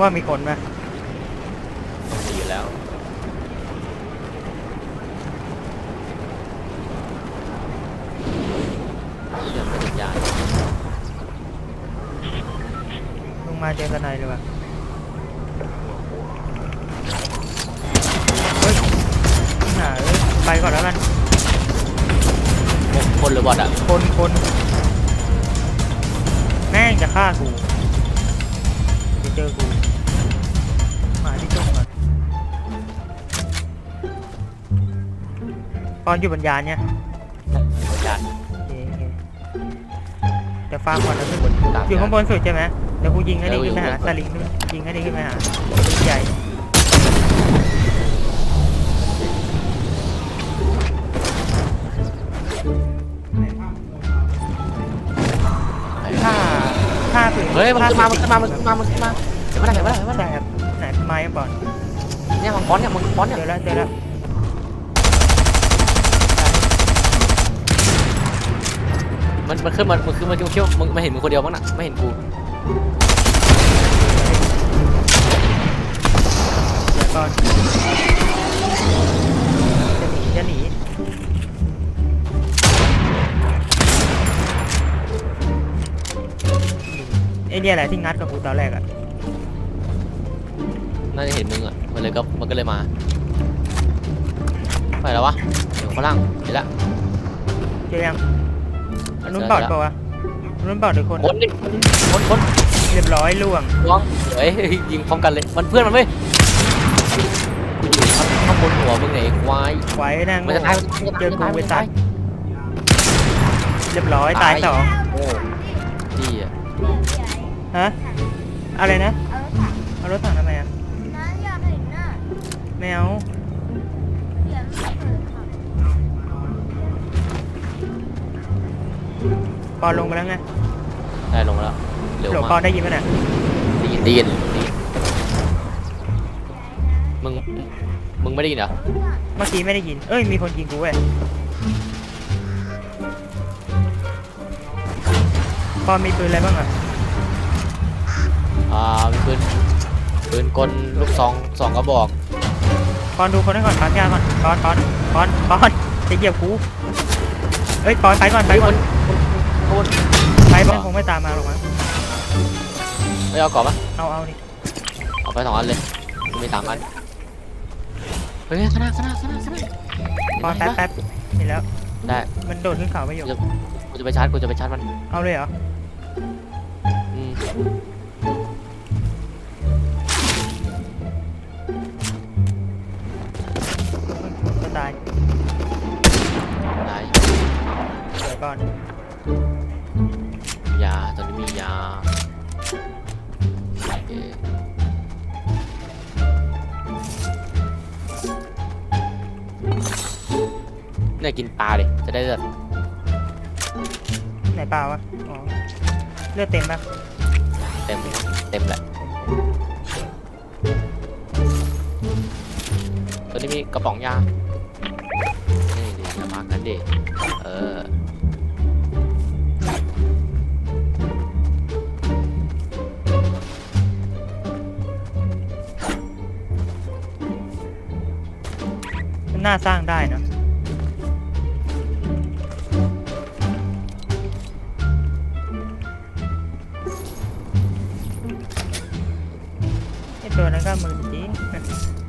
ว่ามีคนไหมมีอยู่แล้ว เรื่องเป็นยานลงมาเจอกันไหนเลยว่ะเฮ้ยหนาเอ้ยไปก่อนแล้วกันคนหรือบอทอะคนคนแม่งจะฆ่ากูจะเจอกู ตอนอยู่บนยานเนี่ยยานโอเคโอเคจะฟาร์มก่อนนะขึ้นบนตามอยู่ข้างบนสุดใช่ไหมเดี๋ยวกูยิงให้ดีเออขึ้นไปหาอยู่ข้างบนสลิงขึ้นยิงให้ดีขึ้นไปหาใหญ่ถ้าถ้าปืนเฮ้ยมันถ้ขึ้นมาปืมันขึ้นมามันขึ้นมามันขึ้นมาเห็นไหมล่ะเห็นไหมล่ะเห็นไหมล่ะใช่ครับไหนไม้ก่อนเนี่ยมังกรเนี่ยมังกรเนี่ยเจอแล้วเจอแล้ว มันมันขึ้นมามันขึ้นมาเขี้ยวๆมึงไม่เห็นมึงคนเดียวมั้งน่ะไม่เห็นกูเดี๋ยวก่อนจะหนีจะหนีไอเนี่ยแหละที่งัดกับกูตอนแรกอะน่าจะเห็นมึงอะมันเลยก็มันก็เลยมาไปแล้ววะเดี๋ยวข้างล่างเห็นละเจอยัง อันนู้นบอดเปล่าวะอันนู้นบอดหรือคนคนดิคนคนเรียบร้อยล่วงลวงเฮ้ยยิงพร้อมกันเลย มันเพื่อนมันเว้ยกูอยู่ข้างข้างบนหัวมึงไหนควายไว้นั่งมันจะตายมันจะเจอกูตายไปมันจะตัตาดยเรียบร้อยตายสองโอ้ดีอะฮะอะไรนะเอารถถังทำไมอะน้าอยากเห็นน่ะไม่เอา ปอนลงไปแล้วไงได้ลงมาแล้วเร็วหลวงปอมานกได้ยินไหมน่ะได้ยินได้ยินได้ยินมึงมึงไม่ได้ยินเหรอเมื่อกี้ไม่ได้ยิน เอ้ยมีคนยิงกูเว้ยปอนมีปืนอะไรบ้างอะอ่ามีปืนปืนกลลูกซองสองกระบอกปอนดูคนให้ก่อนปั๊มยาก่อนปอนปอนปอนปอนจะเหยียบกูเอ้ยปอนไปก่อนไปก่อนโคน ไปปอนคงไม่ตามมาหรอกมั้งไม่เอาก่อนปะเอาเอานี่เอาไปสองอันเลยกูมีสามอันเฮ้ยข้างหน้าข้างหน้าข้างหน้าข้างหน้าปอนแป๊บแป๊บเห็นแล้ว ได้มันโดดขึ้นเขาไปอยู่กูจะไปชาร์จกูจะไปชาร์จมัน เอาเลยเหรอ อืม กินปลาดิจะได้เลือดไหนเปล่าวะอ๋อเลือดเต็มปะเต็มเต็มแหละตอนนี้มีกระป๋องยานี่ดิอย่ามากันดิเออมันน่าสร้างได้เนอะ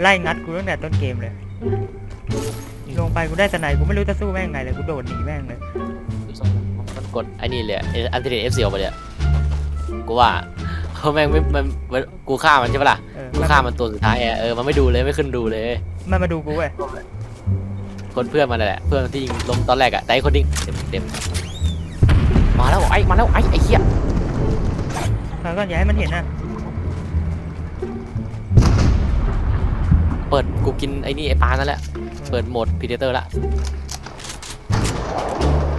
ไล่งัดกูตั้งแต่ต้นเกมเลย ลงไปกูได้แต่ไหนกูไม่รู้จะสู้แม่งไงเลยกูโดดหนีแม่งเลยมันกดไอ้นี่เลยอันติเดตเอฟซีออกไปเลยอะกูว่าเขาแม่งไม่มันมันกูฆ่ามันใช่ปะล่ะเออกูมันฆ่ามันตัวสุดท้ายอะเออมันไม่ดูเลยไม่ขึ้นดูเลยมันมาดูกูเว้ยคนเพื่อนมันนั่นแหละ เพื่อนที่ยิงล้มตอนแรกอะแต่ไอ้คนยิงเต็มเต็มมาแล้วไอ้มาแล้วไอ้ไอ้เหี้ยถอยก่อนอย่าให้มันเห็นนะ เปิดกูกินไอ้นี่ไอ้ปลานั่นแหละ เปิดโหมดพีเดเตอร์ละ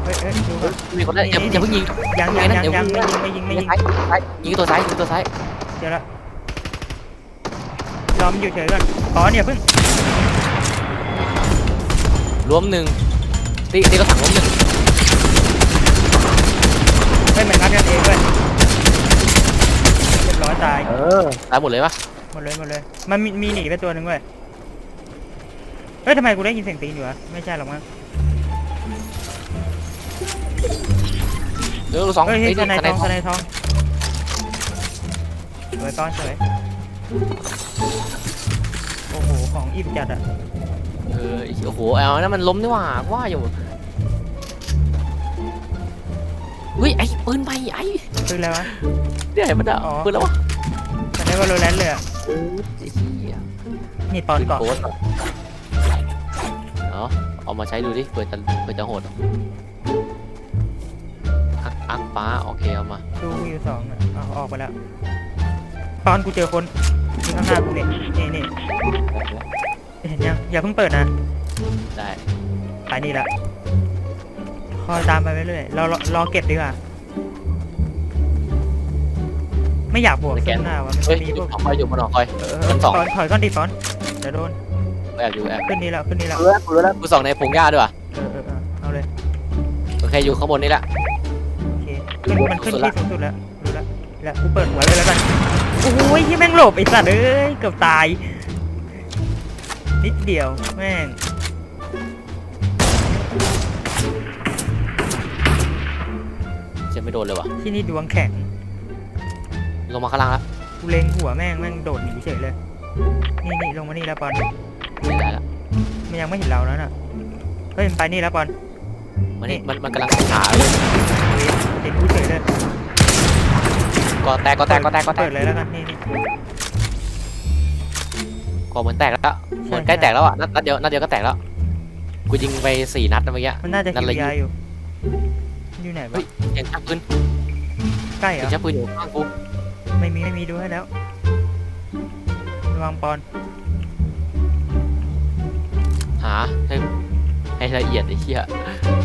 เฮ้ยเฮ้ยดูก่อนมีคนได้อย่าอย่าเพิ่งยิง ยังยังยังยังไม่ยิงไม่ยิงไม่ยิงซ้ายยิงตัวซ้ายยิงตัวซ้ายเดี๋ยวละรอมนอยู่เฉยก่อนขอเนี่ยเพิ่งรวมหนึ่งตีตีกระถังรวมหนึ่งให้มันงัดกันเองด้วยเรียบร้อยวตายเออตายหมดเลยปะหมดเลยหมดเลยมันมีมีหนีไปตัวหนึ่งเว้ย เฮ้ยทำไมกูได้ยินเสียงตีนอยู่วะไม่ใช่หรอกมั้งเออลูกสองเฮ้ยเฮ้ยไอ้สไนนี่ทองทสองไนทองสวยก้อนสวยโอ้โห ของอิ่มจัดอะเออโอ้โหเอานั่นมันล้มนี่หว่าว่าอยู่เฮ้ยไอ้ปืนไปไอ้คืออะไรวะเนี่ยเห็นมันอะอ๋อปืนแล้ววะแต่ได้วาโลแรนต์เลยอะไอ้เหี้ยนี่ปอนปืนเกาะโคตรอะเนาะเอามาใช้ดูดิเผื่อจะเผื่อจะโหดอักอักฟ้าโอเคเอามาดูวิวสองอะเอาออกไปแล้วปอนกูเจอคนที่ข้างหน้ากูเนี่ยนี่นี่เห็นยังอย่าเพิ่งเปิดนะได้ไปนี่ละคอยตามไปเรื่อยๆเรารอรอเก็บดีกว่าไม่อยากบวกซึ่งหน้าวะมันเฮ้ยจะมีพวกหอคอยอยู่บนหอคอยเออชั้นสองถอยถอยก้อนดิฟอนเดี๋ยวโดน แอบอยู่แอบขึ้นนี่แล้วขึ้นนี่แล้วรู้แล้วรู้แล้วกูส่องในพงหญ้าด้วยว่ะเออเออเออเอาเลยโอเคอยู่ข้างบนนี่แหละ โอเคขึ้นดูบนมันขึ้นสุดที่ละสูงสุดแล้วรู้แล้วแล้วกูเปิดหัวไว้แล้วกันโอ้ยที่แม่งหลบไอ้สัตว์เอ้ยเกือบตายนิดเดียวแม่งเจะไม่โดนเลยว่ะ ที่นี่ดวงแข็งลงมาข้างล่างแล้วกูเล็งหัวแม่งแม่งโดดหนีเฉยเลยนี่นี่ลงมานี่แล้วปอนไม่ได้แล้ว มันยังไม่เห็นเราแล้วน่ะ เฮ้ยมันไปนี่แล้วปอนมันนี่นี่มันมันกำลังขาเลยเห็นกูเฉยเลยก็แตกก็แตกก็แตกก็แตเปิกดเลยแล้วกันนี่นี่ ก็เหมือนแตกแล้วเหมือนใกล้แตกแล้วอะนัดนัดเดียวนัดเดียวก็แตกแล้ว กูยิงไปสี่นัดนะเมื่อกี้ มันน่าจะนั่คินวเลยยาอยู่ อยู่ไหนเฮ้วะยเสียงชักปืนใกล้เหรเสียองชักปืนอยู่ข้างกูไม่มีไม่มีดูให้แล้วระวังปอนหาให้ให้ละเอียดไอ้เหี้ย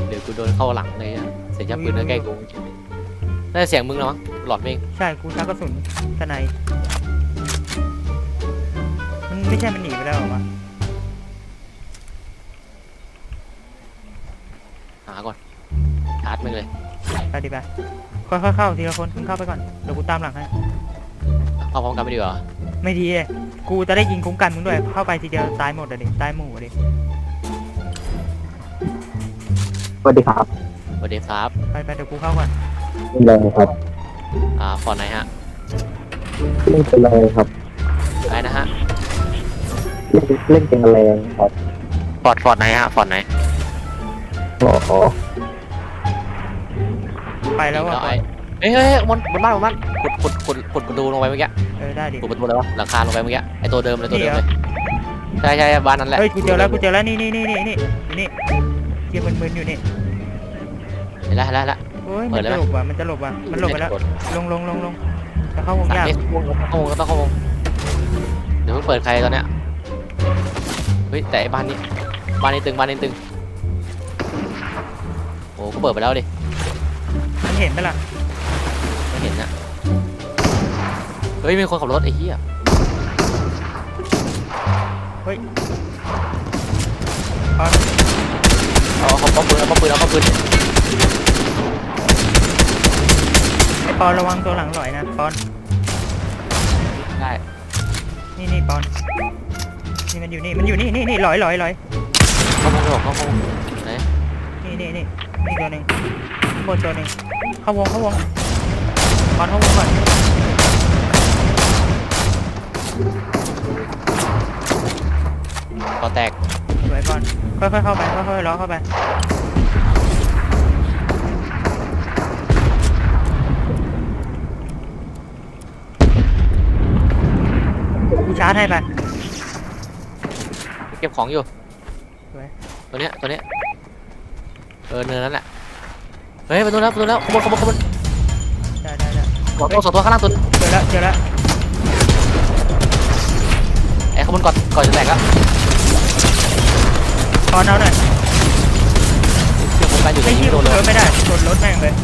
เดี๋ยวกูโดนเข้าหลังเลยอะเสียงชักปืนใกล้ๆกูน่าจะเสียงมึงแล้วมั้งหลอดเองใช่กูชักกระสุนสไนป์มันไม่ใช่มันหนีไปแล้วเหรอวะหาก่อนชาร์จมึงเลยไปดิไปค่อยๆเข้าทีละคนมึงเข้าไปก่อนเดี๋ยวกูตามหลังให้เข้าพร้อมกันไม่ดีกว่าไม่ดีเลยกูจะได้ยิงคุ้มกันมึงด้วยเข้าไปทีเดียวตายหมดเลยดิตายหมู่อะดิ วัสดีครับสวัสดีครับไปไปเดี๋ยวกูเข้าก่อนไม่เป็นไรครับอ่าฟอนไหนฮะไม่เป็นไรครับอะไรนะฮะเล่นเกมอะไรครับฟอร์ดฟอร์ดไหนฮะฟอร์ดไหนอ๋อไปแล้วอะไอ้เฮ้ยเฮ้ยเฮ้ยบนบนบ้านบนบ้านขุดขุดขุดขุดประตูลงไปเมื่อกี้เออได้ดิ ขุดประตูเลยวะหลังคาลงไปเมื่อกี้ไอ้ตัวเดิมเลยตัวเดิมนี่เหรเลอยใช่ใช่ใช่บ้านนั้นแหละเฮ้ยกูเจอแล้วกูเจอแล้วนี่นี่นี่นี่นี่อยู่นี่ เกียร์มึนๆอยู่นี่เห็นแล้วเห็นแล้วเห็นแล้ว โอ้ยเปิมันดเลยจะไหม หลบว่ะมันจะหลบว่ะมันหลบไปแล้ว ลงลงลงลงจะเข้าวงสามยากเมตรเข้าวงก็ต้องเข้าวงเดี๋ยวเพิ่งเปิดใครตอนเนี้ยเฮ้ยแต่ไอ้บ้านนี้บ้านนี้ตึงบ้านนี้ตึงโอ้ก็เปิดไปแล้วดิมันเห็นไหมล่ะไม่เห็นนะเฮ้ยมีคนขับรถไอ้เหี้ยปอน เอาเอาเอาปืนเอาปืนเอาปืนไอปอนระวังตัวหลังหน่อยนะปอนได้นี่นี่ปอนนี่มันอยู่นี่มันอยู่นี่นี่นี่ลอยลอยลอยเข้าวงเข้าเข้าวงไหนนี่นี่นี่นี่ตัวหนึ่งข้างบนตัวหนึ่งเข้าวงเข้าวงปอนเข้าวงก่อนก็แตกสวยปอน ค่อยๆเข้าไปค่อยๆล้อเข้าไปกูชาร์จให้ไปเก็บของอยู่สวยตัวเนี้ยตัวเนี้ยเออเนินนั้นแหละ เฮ้ยประตูแล้วประตูแล้วขบวนขบวนขบวนได้ได้ได้สองตัวสองตัวข้างล่างตัวนึงเจอแล้วเจอแล้วไอ้ขบวนก่อนก่อนจะแตกแล้วป อนเอาหน่อยเชื่อมกันอยู่ไม่ที่ยิงโดนเลยรถไม่ได้ชนรถแม่งเลย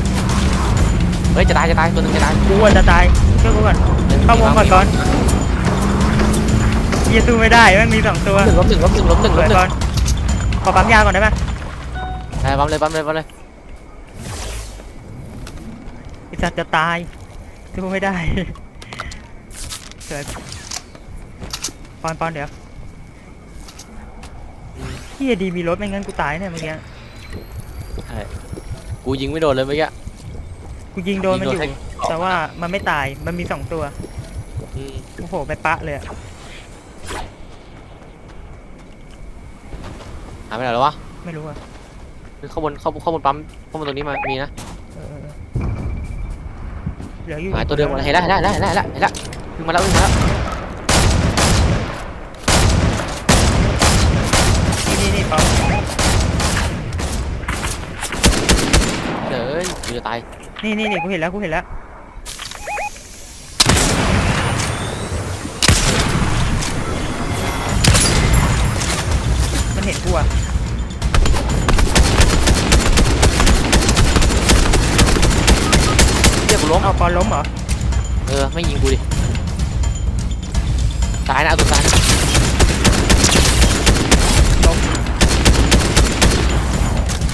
เฮ้ยจะตายจะตายตัวนึงจะตายกูว่าจะตายเชื่อกูก่อนเข้าวงก่อนก่อนเหี้ยสู้ไม่ได้แม่งมีสองตัวหนึ่งล้มหนึ่งล้มหนึ่งล้มหนึ่งสล้วมยหนึ่งก่อนขอปั๊มยาก่อนได้ไหมใช่ปั๊มเลยปั๊มเลยปั๊มเลยไอสัตว์จะตายสู้ไม่ได้สวยปอนปอนเดี๋ยว พี่ดีมีรถไม่งั้นกูตายเนี่ยเมื่อกี้ใช่กูยิงไม่โดนเลยเมื่อกี้ กูยิงโดนมันอยู่ ยิงโดนแค่แต่ว่ามันไม่ตายมันมีสองตัวอืมโอ้โหไปปะเลยอะหายไปไหนแล้ววะไม่รู้อะเข้าบนเข้าเข้าบนปั๊มเข้าบนตรงนี้มามีนะเออเออเหลืออยู่หายตัวเดิมหมดเลยเห็นแล้วเห็นแล้วเห็นแล้วเห็นแล้วเห็นแล้ววิ่งมาแล้ววิ่งมาแล้ว นี่นี่นี่ปอน เดี๋ยวเอ้ยกูจะตายนี่นี่นี่กูเห็นแล้วกูเห็นแล้วมันเห็นกูอะเรียกกูล้มเอาปอนล้มเหรอเออไม่ยิงกูดิตายนะเอาตัวตายนะล้ม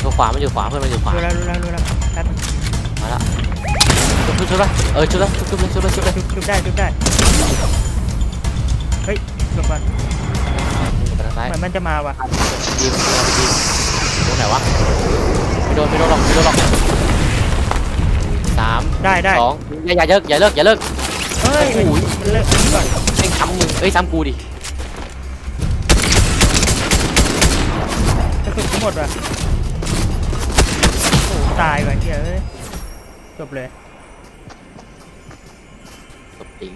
ตัวขวามันอยู่ขวาเพื่อนมันอยู่ขวา รู้แล้วรู้แล้วรู้แล้วแป๊บ มาแล้วชุบชุบชุบปะเออชุบแล้วชุบชุบเลยชุบเลยชุบเลยชุบชุบได้ชุบได้ เฮ้ยหลบก่อนไปทางซ้ายเหมือนมันจะมาว่ะดีมันเอาไปดีตรงไหนวะไม่โดนไม่โดนหรอกไม่โดนหรอกสามได้ได้สองอย่าอย่าเลิกอย่าเลิกอย่าเลิกเฮ้ยโอ้โหมันเลิกอันนี้ก่อนไอ้ซ้ำมึงเอ้ยซ้ำกูดิกระสุนกูหมดว่ะโอ้โหตายว่ะเฮียเอ้ย จบเลยตบติ๋ง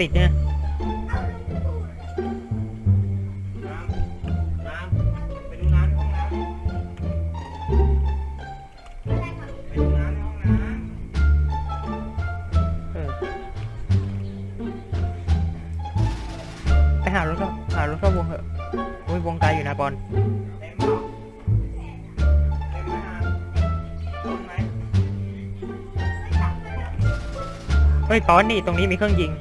ติดเนี่ย เฮ้ยป้อนนี่ตรงนี้มีเครื่องยิง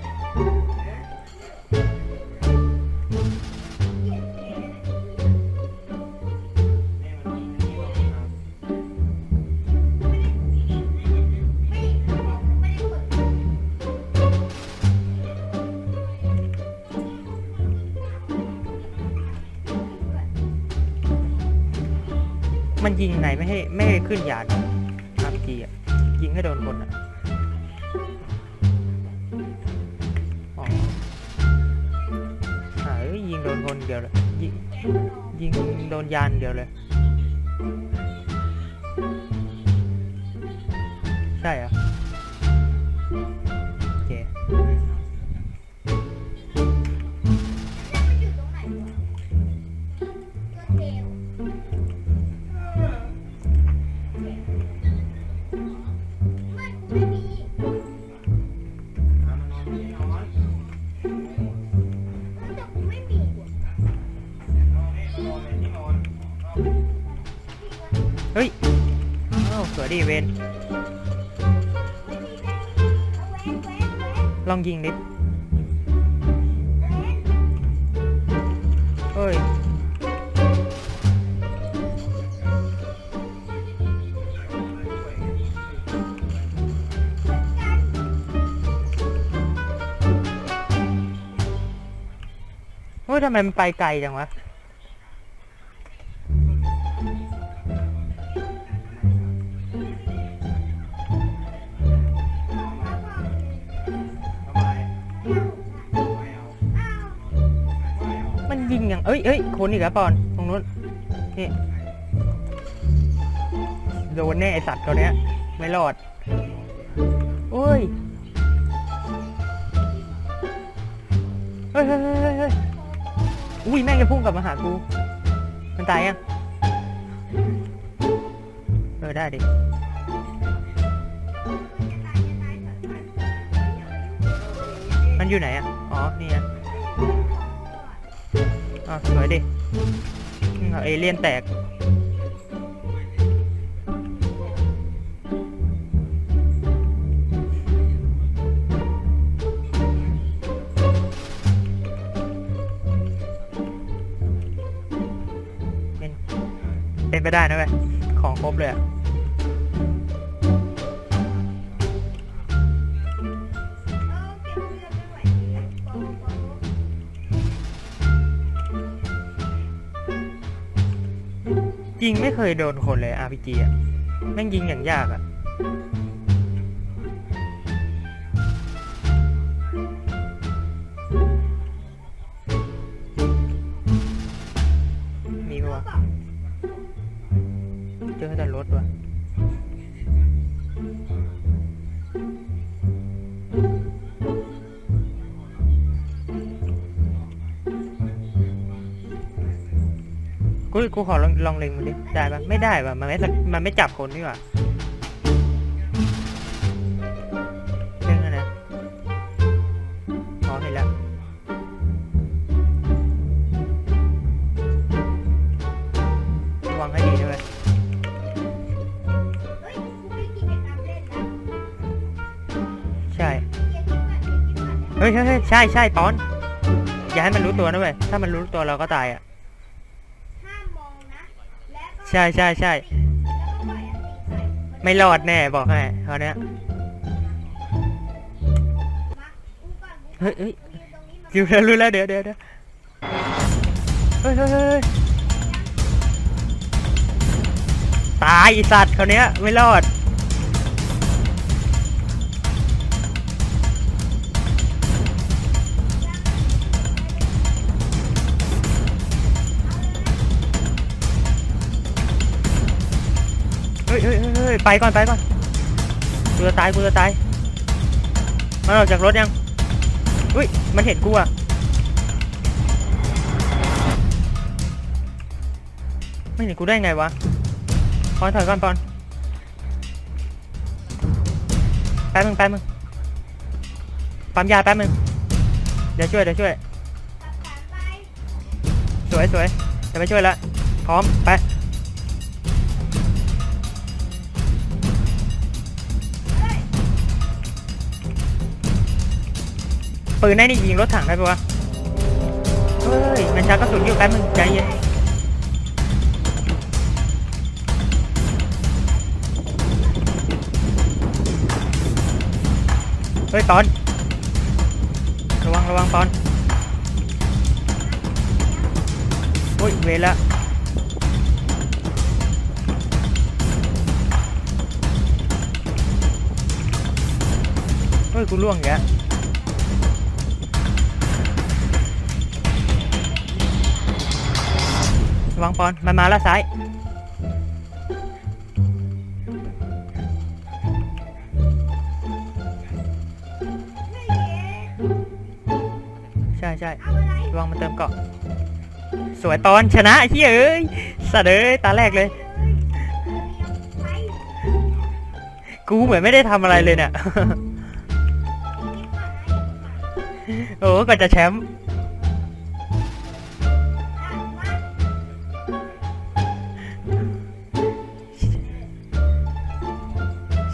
มันยิงไงไม่ให้ไม่ให้ขึ้นยาน โดนคนเดียวเลยยิงยิงโดนยานเดียวเลย ใช่เหรอโอเคอยู่ตรงไหนวะตัวเทลไม่ม่ วยดีเวนลองยิงดิเฮ้ยเฮ้ยทำไมมันไปไกลจังวะ เฮ้ยเอ้ยคนอีกแล้วปอนตรงนู้นนี่โดนแน่ไอสัตว์ตัวเนี้ย ไม่รอดโอ้ยเฮ้ยเฮ้ยเฮ้ยเฮ้ยเฮ้ยอุ้ยแม่งจะพุ่งกลับมาหากู มันตายยังเออได้ดิมันอยู่ไหนอะ อ๋อ นี่อะ อะสวยดิเอเลี่ยนแตก เป็นไปได้นะเว้ยของครบเลยอะ ยิงไม่เคยโดนคนเลย RPG อะแม่งยิงอย่างยากอะ กูขอลองลองเล็งมันดิ ได้ปะไม่ได้ปะมันไม่สักมันไม่จับคนนี่หว่าเล็งนะอ๋อเห็นแล้ว ระวังให้ดีด้วยเฮ้ยกูไม่กินเด็กน้ำเล่นนะใช่ เฮ้ยเฮ้ยเฮ้ยใช่ใช่ปอน อย่าให้มันรู้ตัวนะเว้ย ถ้ามันรู้ตัวเราก็ตายอะ ห้ามมองนะ และก็ ใช่ใช่ใช่ไม่รอดแน่บอกให้เขาเนี้ยเฮ้ยเฮ้ยรู้แล้วรู้แล้วเดี๋ยวเดี๋ยวเดี๋ยวเฮ้ยเฮ้ยเฮ้ยตายไอสัตว์คราวเนี้ยไม่รอด ฮ้ยเฮ้ยเฮ้ยไปก่อนไปก่อนกูจะตายกูจะตายมันออกจากรถยังอุ้ยมันเห็นกูอะไม่เห็นกูได้ไงวะปอนถอยก่อนปอนแป๊บมึงแป๊บมึงปั๊มยาแป๊บมึงเดี๋ยวช่วยเดี๋ยวช่วยสวยสวยจะไปช่วยละพร้อมไป ปืนได้นี่ยิงรถถังได้ปะวะ เฮ้ย มันชักกระสุนอยู่แป๊บมึงใจเย็นเฮ้ยปอน ระวังระวังปอนโอ้ยเวละเฮ้ยกูล่วงอีกแล้ วังปอนมันมาแล้วซ้าย ใช่ใช่เอาอะไระวังมันเติมเกาะ สวยปอนชนะไอ้เหี้ยเอ้ยสัตว์เอ้ยตาแรกเลย กูเหมือนไม่ได้ทำอะไรเลยเนี่ย โอ้ก็จะแชมป์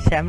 แชม